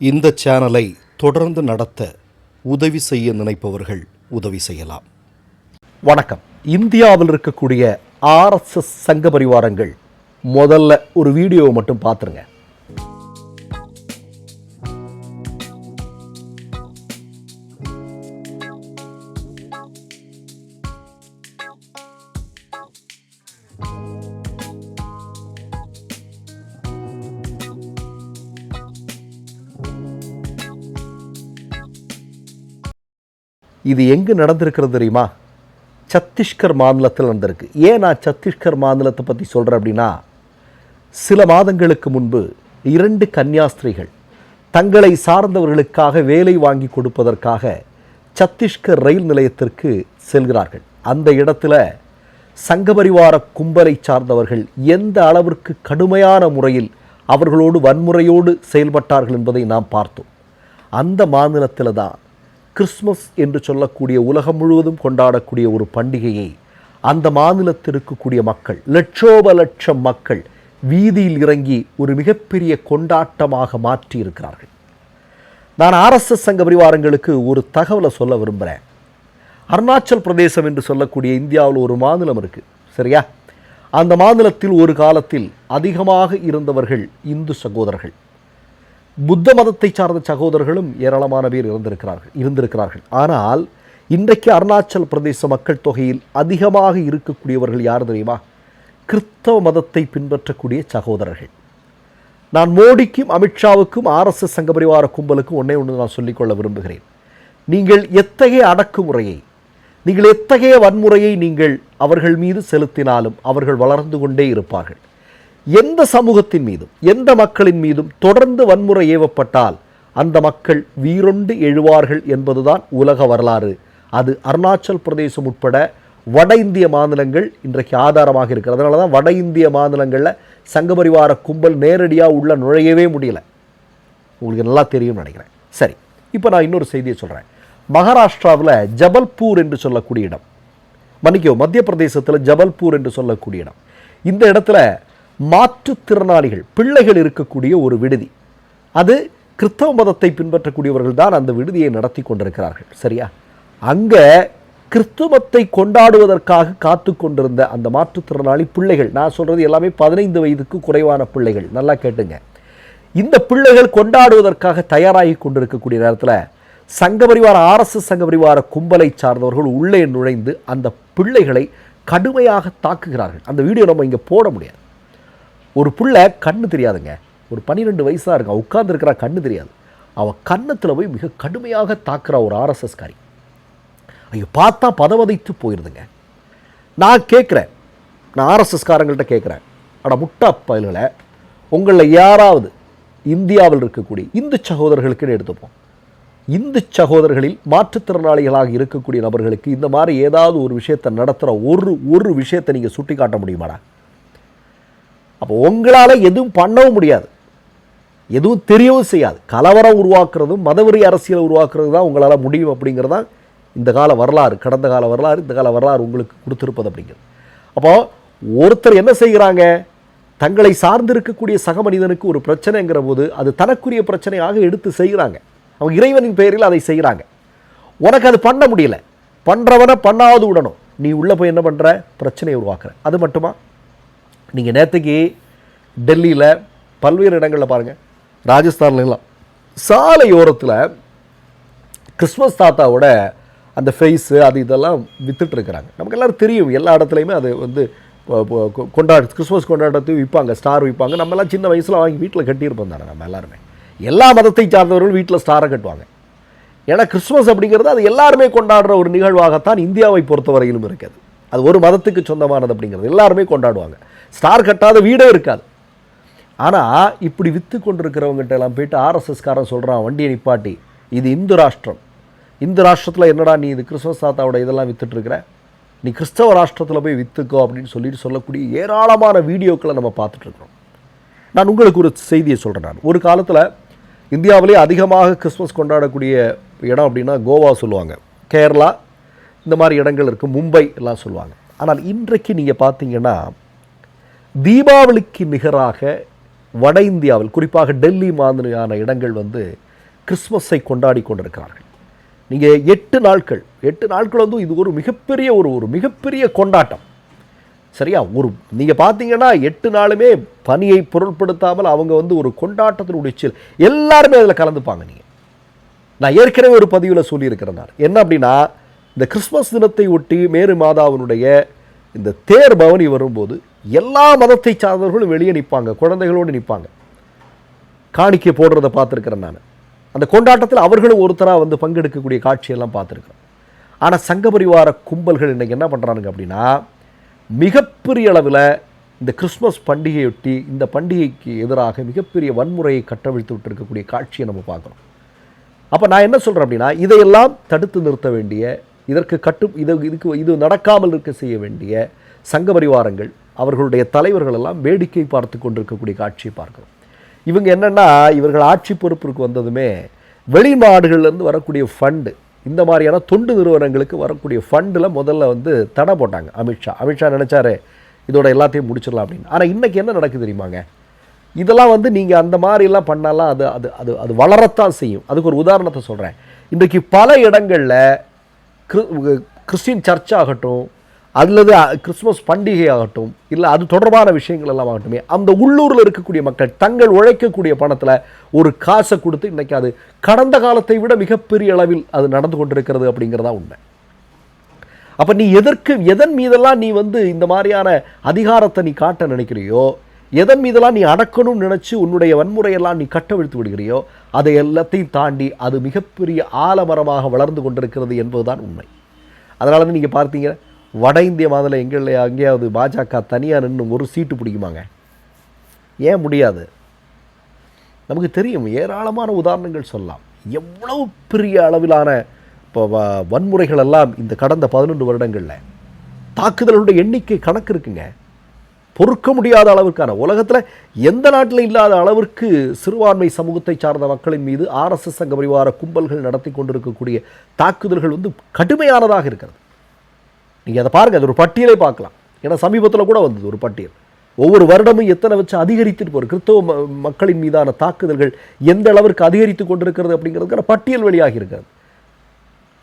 இந்த சேனலை தொடர்ந்து நடத்த உதவி செய்ய நினைப்பவர்கள் உதவி செய்யலாம். வணக்கம். இந்தியாவில் இருக்கக்கூடிய ஆர்எஸ்எஸ் சங்க பரிவாரங்கள் முதல்ல ஒரு வீடியோவை மட்டும் பார்த்துருங்க. இது எங்கு நடந்திருக்கிறது தெரியுமா? சத்தீஸ்கர் மாநிலத்தில் நடந்திருக்கு. ஏன் நான் சத்தீஸ்கர் மாநிலத்தை பற்றி சொல்கிறேன் அப்படின்னா சில மாதங்களுக்கு முன்பு இரண்டு கன்னியாஸ்திரிகள் தங்களை சார்ந்தவர்களுக்காக வேலை வாங்கி கொடுப்பதற்காக சத்தீஸ்கர் ரயில் நிலையத்திற்கு செல்கிறார்கள். அந்த இடத்துல சங்கபரிவார கும்பலை சார்ந்தவர்கள் எந்த அளவிற்கு கடுமையான முறையில் அவர்களோடு வன்முறையோடு செயல்பட்டார்கள் என்பதை நாம் பார்த்தோம். அந்த மாநிலத்தில் தான் கிறிஸ்மஸ் என்று சொல்லக்கூடிய உலகம் முழுவதும் கொண்டாடக்கூடிய ஒரு பண்டிகையை அந்த மாநிலத்தில் இருக்கக்கூடிய மக்கள் லட்சோப லட்சம் மக்கள் வீதியில் இறங்கி ஒரு மிகப்பெரிய கொண்டாட்டமாக மாற்றி இருக்கிறார்கள் நான் ஆர்எஸ்எஸ் சங்க பரிவாரங்களுக்கு ஒரு தகவலை சொல்ல விரும்புகிறேன். அருணாச்சல் பிரதேசம் என்று சொல்லக்கூடிய இந்தியாவில் ஒரு மாநிலம் இருக்குது சரியா? அந்த மாநிலத்தில் ஒரு காலத்தில் அதிகமாக இருந்தவர்கள் இந்து சகோதரர்கள். புத்த மதத்தை சார்ந்த சகோதரர்களும் ஏராளமான பேர் இருந்திருக்கிறார்கள் இருந்திருக்கிறார்கள். ஆனால் இன்றைக்கு அருணாச்சல் பிரதேச மக்கள் தொகையில் அதிகமாக இருக்கக்கூடியவர்கள் யார் தெரியுமா? கிறிஸ்தவ மதத்தை பின்பற்றக்கூடிய சகோதரர்கள். நான் மோடிக்கும் அமித்ஷாவுக்கும் ஆர்எஸ்எஸ் சங்க பரிவார கும்பலுக்கும் ஒன்றே ஒன்று நான் சொல்லிக்கொள்ள விரும்புகிறேன். நீங்கள் எத்தகைய அடக்குமுறையை நீங்கள் எத்தகைய வன்முறையை நீங்கள் அவர்கள் மீது செலுத்தினாலும் அவர்கள் வளர்ந்து கொண்டே இருப்பார்கள். எந்த சமூகத்தின் மீதும் எந்த மக்களின் மீதும் தொடர்ந்து வன்முறை ஏவப்பட்டால் அந்த மக்கள் வீரொண்டு எழுவார்கள் என்பதுதான் உலக வரலாறு. அது அருணாச்சல் பிரதேசம் உட்பட வட இந்திய மாநிலங்கள் இன்றைக்கு ஆதாரமாக இருக்கிறது அதனால தான் வட இந்திய மாநிலங்களில் சங்கபரிவார கும்பல் நேரடியாக உள்ள நுழையவே முடியல. உங்களுக்கு நல்லா தெரியும்னு நினைக்கிறேன். சரி இப்போ நான் இன்னொரு செய்தியை சொல்கிறேன் மகாராஷ்டிராவில் ஜபல்பூர் என்று சொல்லக்கூடிய இடம். மன்னிக்கோ மத்திய பிரதேசத்தில் ஜபல்பூர் என்று சொல்லக்கூடிய இடம். இந்த இடத்துல மாற்றுத்திறனாளிகள் பிள்ளைகள் இருக்கக்கூடிய ஒரு விடுதி. அது கிறிஸ்தவ மதத்தை பின்பற்றக்கூடியவர்கள் தான் அந்த விடுதியை நடத்தி கொண்டிருக்கிறார்கள். சரியா? அங்கே கிறிஸ்துவத்தை கொண்டாடுவதற்காக காத்து கொண்டிருந்த அந்த மாற்றுத்திறனாளி பிள்ளைகள் நான் சொல்கிறது எல்லாமே பதினைந்து வயதுக்கு குறைவான பிள்ளைகள் நல்லா கேட்டுங்க. இந்த பிள்ளைகள் கொண்டாடுவதற்காக தயாராகி கொண்டிருக்கக்கூடிய நேரத்தில் சங்கபரிவார ஆர்எஸ்எஸ் சங்கபரிவார கும்பலை சார்ந்தவர்கள் உள்ளே நுழைந்து அந்த பிள்ளைகளை கடுமையாக தாக்குகிறார்கள். அந்த வீடியோ நம்ம இங்கே போட முடியாது. ஒரு புள்ள கண்ணு தெரியாதுங்க. ஒரு பன்னிரெண்டு வயசாக இருக்கா உட்கார்ந்துருக்கிறா கண்ணு தெரியாது. அவள் கன்னத்தில் போய் மிக கடுமையாக தாக்குறா ஒரு ஆர்எஸ்எஸ் காரி. ஐயோ பார்த்தா பதவதைத்து போயிடுதுங்க நான் கேட்குறேன் நான் ஆர்எஸ்எஸ்காரங்கள்ட்ட கேட்குறேன் ஆனால் முட்டா பயல்களை உங்களில் யாராவது இந்தியாவில் இருக்கக்கூடிய இந்து சகோதரர்களுக்குன்னு எடுத்துப்போம். இந்து சகோதரர்களில் மாற்றுத்திறனாளிகளாக இருக்கக்கூடிய நபர்களுக்கு இந்த மாதிரி ஏதாவது ஒரு விஷயத்தை நடத்துகிற ஒரு ஒரு விஷயத்தை நீங்கள் சுட்டி காட்ட முடியுமாடா? அப்போ உங்களால் எதுவும் பண்ணவும் முடியாது. எதுவும் தெரியவும் செய்யாது. கலவரம் உருவாக்குறதும் மதவெறி அரசியலை உருவாக்குறது தான் உங்களால் முடியும் அப்படிங்கிறது தான் இந்த கால வரலாறு கடந்த கால வரலாறு இந்த கால வரலாறு உங்களுக்கு கொடுத்துருப்பது அப்படிங்கிறது. அப்போது ஒருத்தர் என்ன செய்கிறாங்க? தங்களை சார்ந்திருக்கக்கூடிய சக மனிதனுக்கு ஒரு பிரச்சனைங்கிற போது அது தனக்குரிய பிரச்சனையாக எடுத்து செய்கிறாங்க. அவங்க இறைவனின் பெயரில் அதை செய்கிறாங்க. உனக்கு அது பண்ண முடியல. பண்ணுறவனை பண்ணாவது விடணும். நீ உள்ளே போய் என்ன பண்ணுற பிரச்சனையை உருவாக்குற. அது மட்டுமா? நீங்கள் நேற்றுக்கு டெல்லியில் பல்வேறு இடங்களில் பாருங்கள் ராஜஸ்தான்லாம் எல்லாம். கிறிஸ்மஸ் தாத்தாவோட அந்த ஃபேஸு அது இதெல்லாம் வித்துட்டு நமக்கு எல்லாரும் தெரியும். எல்லா இடத்துலையுமே அது வந்து கொ- கொ- கொ- கொண்டாட கிறிஸ்மஸ் கொண்டாட்டத்தையும் விற்பாங்க ஸ்டார் விற்பாங்க நம்ம எல்லாம் சின்ன வயசில் வாங்கி வீட்டில் கட்டியிருப்போம் தானே நம்ம எல்லாருமே. எல்லா மதத்தை சார்ந்தவர்களும் வீட்டில் ஸ்டாரை கட்டுவாங்க. ஏன்னா கிறிஸ்மஸ் அப்படிங்கிறது அது எல்லாருமே கொண்டாடுற ஒரு நிகழ்வாகத்தான் இந்தியாவை பொறுத்தவரையிலும் இருக்குது. அது ஒரு மதத்துக்கு சொந்தமானது அப்படிங்கிறது. எல்லாருமே கொண்டாடுவாங்க. ஸ்டார் கட்டாத வீடே இருக்காது. ஆனால் இப்படி விற்று கொண்டிருக்கிறவங்ககிட்ட எல்லாம் போயிட்டு ஆர்எஸ்எஸ்காரன் சொல்கிறான் வண்டியை நிப்பாட்டி. இது இந்து ராஷ்டிரம். இந்து ராஷ்டிரத்தில் என்னடா நீ இது கிறிஸ்மஸ் தாத்தாவோட இதெல்லாம் வித்துட்டுருக்குற நீ கிறிஸ்தவ ராஷ்டிரத்தில் போய் விற்றுக்கோ அப்படின்னு சொல்லிட்டு சொல்லக்கூடிய ஏராளமான வீடியோக்களை நம்ம பார்த்துட்ருக்குறோம் நான் உங்களுக்கு ஒரு செய்தியை சொல்கிறேன் நான். ஒரு காலத்தில் இந்தியாவிலே அதிகமாக கிறிஸ்மஸ் கொண்டாடக்கூடிய இடம் அப்படின்னா கோவா சொல்லுவாங்க. கேரளா இந்த மாதிரி இடங்கள் இருக்குது மும்பை எல்லாம் சொல்லுவாங்க. ஆனால் இன்றைக்கு நீங்கள் பார்த்தீங்கன்னா தீபாவளிக்கு நிகராக வட இந்தியாவில் குறிப்பாக டெல்லி மாதிரியான இடங்கள் வந்து கிறிஸ்மஸை கொண்டாடி கொண்டிருக்கிறார்கள். நீங்கள் எட்டு நாட்கள் எட்டு நாட்கள் வந்து இது ஒரு மிகப்பெரிய ஒரு ஒரு மிகப்பெரிய கொண்டாட்டம். சரியா? ஒரு நீங்கள் பார்த்தீங்கன்னா எட்டு நாளுமே பனியை பொருட்படுத்தாமல் அவங்க வந்து ஒரு கொண்டாட்டத்தினுடைய செயல் எல்லாருமே அதில் கலந்துப்பாங்க நீங்கள் நான் ஏற்கனவே ஒரு பதிவில் சொல்லியிருக்கிறேன் நான். என்ன அப்படின்னா இந்த கிறிஸ்மஸ் தினத்தை ஒட்டி மேரு மாதாவினுடைய இந்த தேர் பவனி வரும்போது எல்லா மதத்தை சார்ந்தவர்களும் வெளியே நிற்பாங்க குழந்தைகளோடு நிற்பாங்க. காணிக்கை போடுறத பார்த்துருக்கிறேன் நான். அந்த கொண்டாட்டத்தில் அவர்களும் ஒருத்தராக வந்து பங்கெடுக்கக்கூடிய காட்சியெல்லாம் பார்த்துருக்குறேன் ஆனால் சங்க பரிவார கும்பல்கள் இன்றைக்கி என்ன பண்ணுறானுங்க அப்படின்னா மிகப்பெரிய அளவில் இந்த கிறிஸ்மஸ் பண்டிகையொட்டி இந்த பண்டிகைக்கு எதிராக மிகப்பெரிய வன்முறையை கட்டவிழ்த்து விட்டுருக்கக்கூடிய காட்சியை நம்ம பார்க்குறோம். அப்போ நான் என்ன சொல்கிறேன் அப்படின்னா இதையெல்லாம் தடுத்து நிறுத்த வேண்டிய இதற்கு கட்டு இது இதுக்கு இது நடக்காமல் இருக்க செய்ய வேண்டிய சங்க பரிவாரங்கள் அவர்களுடைய தலைவர்கள் எல்லாம் வேடிக்கை பார்த்து கொண்டிருக்கக்கூடிய காட்சியை பார்க்கிறோம். இவங்க என்னென்னா இவர்கள் ஆட்சி பொறுப்பிற்கு வந்ததுமே வெளிநாடுகள்லேருந்து வரக்கூடிய ஃபண்டு இந்த மாதிரியான தொண்டு நிறுவனங்களுக்கு வரக்கூடிய ஃபண்டில் முதல்ல வந்து தடை போட்டாங்க அமித்ஷா அமித்ஷா நினச்சாரு இதோட எல்லாத்தையும் முடிச்சிடலாம் அப்படின்னு. ஆனால் இன்றைக்கி என்ன நடக்குது தெரியுமாங்க? இதெல்லாம் வந்து நீங்கள் அந்த மாதிரிலாம் பண்ணாலாம் அது அது அது அது வளரத்தான் செய்யும். அதுக்கு ஒரு உதாரணத்தை சொல்கிறேன் இன்றைக்கு பல இடங்களில் கிறிஸ்டின் கிறிஸ்டின் சர்ச் ஆகட்டும் அல்லது கிறிஸ்மஸ் கிறிஸ்துமஸ் பண்டிகை ஆகட்டும் இல்லை அது தொடர்பான விஷயங்கள் எல்லாம் ஆகட்டுமே அந்த உள்ளூரில் இருக்கக்கூடிய மக்கள் தங்கள் உழைக்கக்கூடிய பணத்தில் ஒரு காசை கொடுத்து இன்றைக்கி அது கடந்த காலத்தை விட மிகப்பெரிய அளவில் அது நடந்து கொண்டிருக்கிறது அப்படிங்கிறதா உண்மை. அப்போ நீ எதற்கு எதன் மீதெல்லாம் நீ வந்து இந்த மாதிரியான அதிகாரத்தை நீ காட்ட நினைக்கிறியோ எதன் மீதெல்லாம் நீ அடக்கணும்னு நினச்சி உன்னுடைய வன்முறையெல்லாம் நீ கட்டவிழ்த்து விடுகிறியோ அதை எல்லாத்தையும் தாண்டி அது மிகப்பெரிய ஆலமரமாக வளர்ந்து கொண்டிருக்கிறது என்பதுதான் உண்மை. அதனால தான் நீங்கள் பார்த்தீங்க வட இந்திய மாநில எங்கே எங்கேயாவது பாஜக தனியாக நின்று ஒரு சீட்டு பிடிக்குமாங்க? ஏன் முடியாது? நமக்கு தெரியும் ஏராளமான உதாரணங்கள் சொல்லலாம். எவ்வளவு பெரிய அளவிலான இப்போ வ- வன்முறைகள் எல்லாம் இந்த கடந்த பதினொன்று வருடங்களில் தாக்குதல்களுடைய எண்ணிக்கை கணக்கு இருக்குங்க. பொறுக்க முடியாத அளவிற்கான உலகத்தில் எந்த நாட்டில் இல்லாத அளவிற்கு சிறுபான்மை சமூகத்தை சார்ந்த மக்களின் மீது ஆர்எஸ்எஸ் சங்க பரிவார கும்பல்கள் நடத்தி கொண்டிருக்கக்கூடிய தாக்குதல்கள் வந்து கடுமையானதாக இருக்கிறது. நீங்கள் அதை பாருங்கள் அது ஒரு பட்டியலை பார்க்கலாம். ஏன்னா சமீபத்தில் கூட வந்தது ஒரு பட்டியல். ஒவ்வொரு வருடமும் எத்தனை வச்சு அதிகரித்துட்டு போகிற கிறிஸ்தவ மக்களின் மீதான தாக்குதல்கள் எந்த அளவிற்கு அதிகரித்து கொண்டிருக்கிறது அப்படிங்கிறதுக்கான பட்டியல் வெளியாகி இருக்கிறது.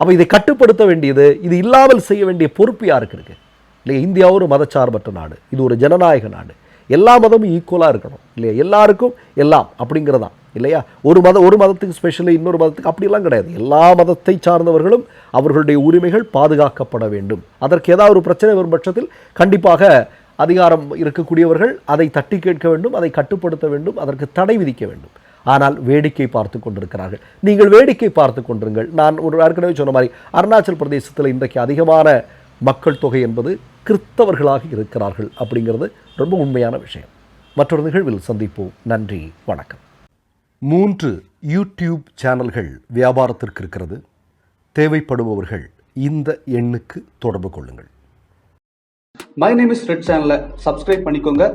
அப்போ இதை கட்டுப்படுத்த வேண்டியது இது இல்லாமல் செய்ய வேண்டிய பொறுப்பு யாருக்கு இருக்குது இல்லையா? இந்தியா ஒரு மதச்சார்பற்ற நாடு. இது ஒரு ஜனநாயக நாடு. எல்லா மதமும் ஈக்குவலாக இருக்கணும். இல்லையா? எல்லாருக்கும் எல்லாம் அப்படிங்கிறதான் இல்லையா? ஒரு மத ஒரு மதத்துக்கு ஸ்பெஷலி இன்னொரு மதத்துக்கு அப்படிலாம் கிடையாது. எல்லா மதத்தை சார்ந்தவர்களும் அவர்களுடைய உரிமைகள் பாதுகாக்கப்பட வேண்டும். அதற்கு ஏதாவது ஒரு பிரச்சனை வரும் பட்சத்தில் கண்டிப்பாக அதிகாரம் இருக்கக்கூடியவர்கள் அதை தட்டி கேட்க வேண்டும் அதை கட்டுப்படுத்த வேண்டும் அதற்கு தடை விதிக்க வேண்டும். ஆனால் வேடிக்கை பார்த்து கொண்டிருக்கிறார்கள். நீங்கள் வேடிக்கை பார்த்து கொண்டிருங்கள். நான் ஒரு ஏற்கனவே சொன்ன மாதிரி அருணாச்சல் பிரதேசத்தில் இன்றைக்கு அதிகமான மக்கள் தொகை என்பது கிறிஸ்தவர்களாக இருக்கிறார்கள் அப்படிங்கிறது ரொம்ப உண்மையான விஷயம். மற்றொரு நிகழ்வில் சந்திப்போம். நன்றி வணக்கம். மூன்று யூடியூப் சேனல்கள் வியாபாரத்திற்கு இருக்கிறது. தேவைப்படுபவர்கள் இந்த எண்ணுக்கு தொடர்பு கொள்ளுங்கள். மை நேம் இஸ் ரெட் சேனலை சப்ஸ்கிரைப் பண்ணிக்கோங்க.